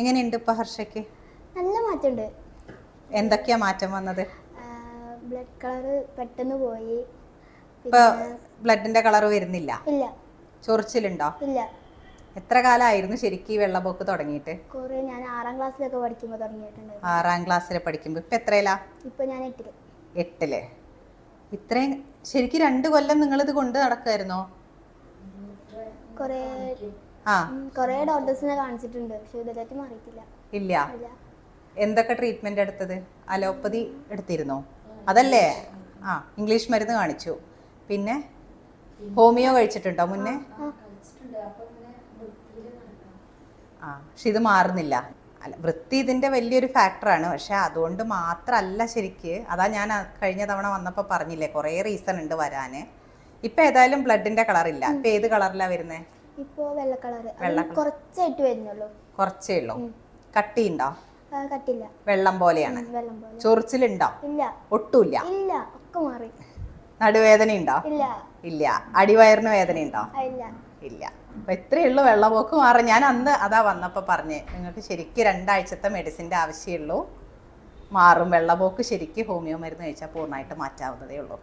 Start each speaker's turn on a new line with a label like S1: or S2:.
S1: എങ്ങനെയുണ്ട് ഇപ്പൊ ഹർഷയ്ക്ക്?
S2: നല്ല മാറ്റമുണ്ട്.
S1: എന്തൊക്കെയാ മാറ്റം വന്നത്?
S2: ബ്ലഡ് കളർ പെട്ടെന്ന് പോയി.
S1: ഇപ്പൊ ബ്ലഡിന്റെ കളർ വരുന്നില്ല?
S2: ഇല്ല.
S1: ചൊറിച്ചിലുണ്ടോ?
S2: ഇല്ല.
S1: എത്ര കാലമായിരുന്നു ശരിക്കും ഈ വെള്ളപ്പൊക്ക് തുടങ്ങിയിട്ട്?
S2: കുറേ ഞാൻ ആറാം ക്ലാസ്സിലൊക്കെ പഠിക്കുമ്പോൾ തുടങ്ങിയിട്ടുണ്ട്.
S1: ആറാം ക്ലാസ്സിൽ പഠിക്കുമ്പോൾ ഇപ്പൊ എത്രയിലാ?
S2: ഇപ്പൊ ഞാൻ എട്ടിൽ.
S1: എട്ടിൽ. ഇത്രയും ശരിക്കും രണ്ട് കൊല്ലം നിങ്ങളിത് കൊണ്ട് നടക്കായിരുന്നോ
S2: കുറേ കുറേ ഡോക്ടേഴ്സിനെ കാണിച്ചിട്ടുണ്ട് പക്ഷെ ഇതുവരെയായിട്ട് മാറിയിട്ടില്ല.
S1: ഇല്ല. എന്തൊക്കെ ട്രീറ്റ്മെന്റ് എടുത്തത്? അലോപ്പതി എടുത്തിരുന്നോ? അതല്ലേ? ആ ഇംഗ്ലീഷ് മരുന്ന് കാണിച്ചു. പിന്നെ? ഹോമിയോ കഴിച്ചിട്ടുണ്ടോ മുന്നേ? ആ പക്ഷെ ഇത് മാറുന്നില്ല. അല്ല വൃത്തി ഇതിന്റെ വലിയൊരു ഫാക്ടറാണ് പക്ഷെ അതുകൊണ്ട് മാത്രമല്ല ശരിക്ക്. അതാ ഞാൻ കഴിഞ്ഞ തവണ വന്നപ്പോൾ പറഞ്ഞില്ലേ കുറേ റീസൺ ഉണ്ട് വരാന്. ഇപ്പൊ ഏതായാലും ബ്ലഡിന്റെ കളർ ഇല്ല. ഇപ്പൊ ഏത് കളറിലാ വരുന്നത്
S2: ഇപ്പോ വെള്ള
S1: കളറ്.
S2: കുറച്ചായിട്ട് വരുന്നുള്ളൂ.
S1: കുറച്ചേ ഉള്ളൂ. കട്ടിയുണ്ടോ?
S2: കട്ടില്ല.
S1: വെള്ളം പോലെയാണ്.
S2: വെള്ളം പോലെ.
S1: ചൊറിച്ചിലുണ്ടോ?
S2: ഇല്ല.
S1: ഒട്ടുമില്ല.
S2: ഇല്ല. ഒക്കെ മാറി.
S1: നടുവേദന ഉണ്ടോ
S2: ഇല്ല.
S1: ഇല്ല. അടിവയറിന് വേദന ഉണ്ടോ
S2: ഇല്ല.
S1: ഇല്ല. അപ്പൊ ഇത്രയേ ഉള്ളൂ വെള്ളപോക്ക് മാറി. ഞാൻ അന്ന് അതാ വന്നപ്പോ പറഞ്ഞേ നിങ്ങൾക്ക് ശരിക്കും രണ്ടാഴ്ചത്തെ മെഡിസിന്റെ ആവശ്യമുള്ളൂ. മാറും. വെള്ളപോക്ക് ശരിക്കും ഹോമിയോ മരുന്ന് കഴിച്ചാൽ പൂർണമായിട്ട് മാറ്റാവുന്നതേ ഉള്ളൂ.